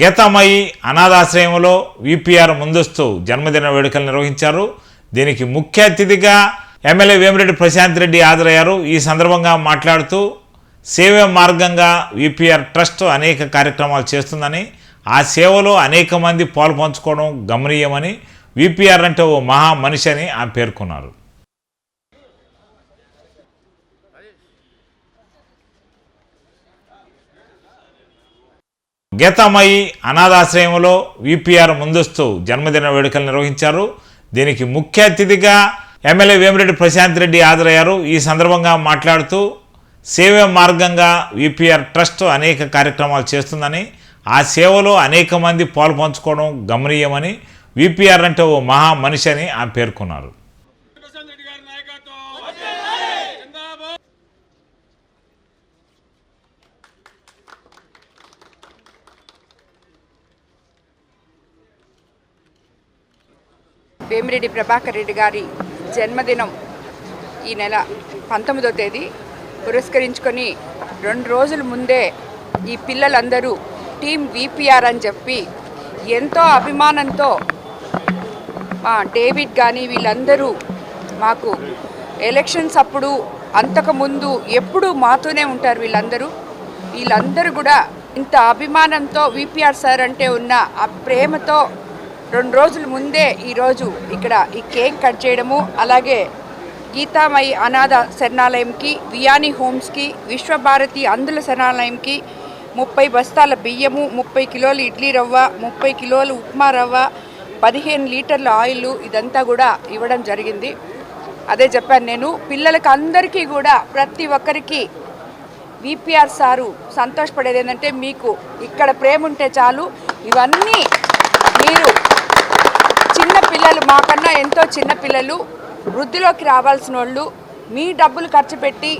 Geetamayi అనాథాశ్రయంలో VPR ముందస్తు జన్మదిన వేడుకలు నిర్వహించారు. దీనికి ముఖ్య అతిథిగా ఎమ్మెల్యే వేమిరెడ్డి ప్రశాంత్ రెడ్డి హాజరయ్యారు. ఈ సందర్భంగా మాట్లాడుతూ సేవ మార్గంగా విపిఆర్ ట్రస్ట్ అనేక కార్యక్రమాలు చేస్తుందని ఆ సేవలో అనేక మంది పాలు పంచుకోవడం గమనీయమని విపిఆర్ అంటే ఓ మహా మనిషి అని ఆమె పేర్కొన్నారు. గీతామయి అనాథాశ్రయంలో విపిఆర్ ముందస్తు జన్మదిన వేడుకలు నిర్వహించారు. దీనికి ముఖ్య అతిథిగా ఎమ్మెల్యే వేమిరెడ్డి ప్రశాంత్ రెడ్డి హాజరయ్యారు. ఈ సందర్భంగా మాట్లాడుతూ సేవ మార్గంగా విపిఆర్ ట్రస్ట్ అనేక కార్యక్రమాలు చేస్తుందని ఆ సేవలో అనేక మంది పాలు పంచుకోవడం గమనీయమని విపిఆర్ అంటే ఓ మహా మనిషి అని ఆమె పేర్కొన్నారు ప్రశాంత్ రెడ్డి గారి నాయకత్వం జిందాబాద్ వేమిరెడ్డి ప్రభాకర్ రెడ్డి గారి జన్మదినం ఈ నెల పంతొమ్మిదో తేదీ పురస్కరించుకొని రెండు రోజుల ముందే ఈ పిల్లలందరూ టీం విపిఆర్ అని చెప్పి ఎంతో అభిమానంతో మా డేవిడ్ కానీ వీళ్ళందరూ మాకు ఎలక్షన్స్ అప్పుడు అంతకుముందు ఎప్పుడూ మాతోనే ఉంటారు వీళ్ళందరూ. వీళ్ళందరూ కూడా ఇంత అభిమానంతో విపిఆర్ సార్ అంటే ఉన్న ఆ ప్రేమతో రెండు రోజుల ముందే ఈరోజు ఇక్కడ ఈ కేక్ కట్ చేయడము అలాగే గీతామయి అనాథ శరణాలయంకి వియాని హోమ్స్కి విశ్వభారతి అందుల శరణాలయంకి ముప్పై బస్తాల బియ్యము ముప్పై కిలోలు ఇడ్లీ రవ్వ ముప్పై కిలోలు ఉప్మా రవ్వ పదిహేను లీటర్ల ఆయిల్ ఇదంతా కూడా ఇవ్వడం జరిగింది. అదే చెప్పాను నేను పిల్లలకి అందరికీ కూడా ప్రతి ఒక్కరికి విపిఆర్ సారు సంతోషపడేది ఏంటంటే మీకు ఇక్కడ ప్రేమ ఉంటే చాలు. ఇవన్నీ మీరు చిన్న పిల్లలు మాకన్నా ఎంతో చిన్న పిల్లలు వృద్ధిలోకి రావాల్సిన వాళ్ళు మీ డబ్బులు ఖర్చు పెట్టి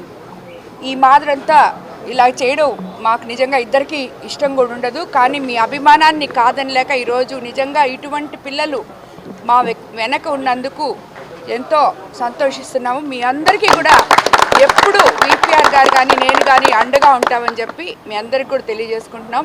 ఈ మాదిరంతా ఇలా చేయడం మాకు నిజంగా ఇద్దరికి ఇష్టం కూడా ఉండదు. కానీ మీ అభిమానాన్ని కాదనలేక ఈరోజు నిజంగా ఇటువంటి పిల్లలు మా వె- వెనక ఉన్నందుకు ఎంతో సంతోషిస్తున్నాము. మీ అందరికీ కూడా ఎప్పుడు విపిఆర్ గారు కానీ నేను కానీ అండగా ఉంటామని చెప్పి మీ అందరికీ కూడా తెలియజేసుకుంటున్నాం.